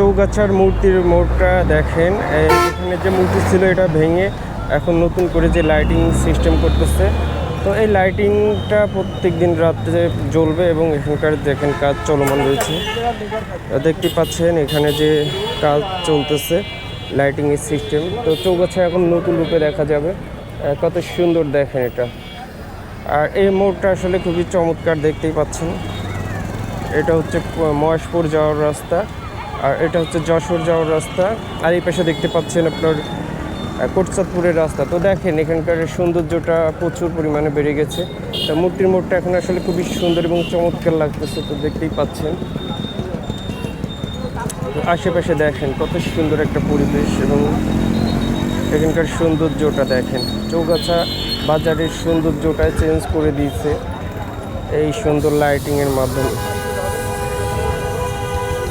চৌগাছার মূর্তির মোড়টা দেখেন। এখানে যে মূর্তি ছিল এটা ভেঙে এখন নতুন করে যে লাইটিং সিস্টেম করতেছে। তো এই লাইটিংটা প্রত্যেক দিন রাত্রে জ্বলবে এবং এখানকার দেখেন কাজ চলমান রয়েছে। দেখতে পাচ্ছেন এখানে যে কাজ চলতেছে লাইটিংয়ের সিস্টেম তো চৌগাছা এখন নতুন রূপে দেখা যাবে। কত সুন্দর দেখেন এটা। আর এই মোড়টা আসলে খুবই চমৎকার দেখতেই পাচ্ছেন। এটা হচ্ছে মহেশপুর যাওয়ার রাস্তা। আর এটা হচ্ছে যশোর যাওয়ার রাস্তা। আর এই পাশে দেখতে পাচ্ছেন আপনার কোটচাঁদপুরের রাস্তা। তো দেখেন, এখানকার সৌন্দর্যটা প্রচুর পরিমাণে বেড়ে গেছে। তা মূর্তির মোড়টা এখন আসলে খুবই সুন্দর এবং চমৎকার লাগতেছে, তো দেখতেই পাচ্ছেন। আশেপাশে দেখেন, কত সুন্দর একটা পরিবেশ এবং এখানকার সৌন্দর্যটা দেখেন। চৌগাছা বাজারের সৌন্দর্যটা চেঞ্জ করে দিয়েছে এই সুন্দর লাইটিংয়ের মাধ্যমে।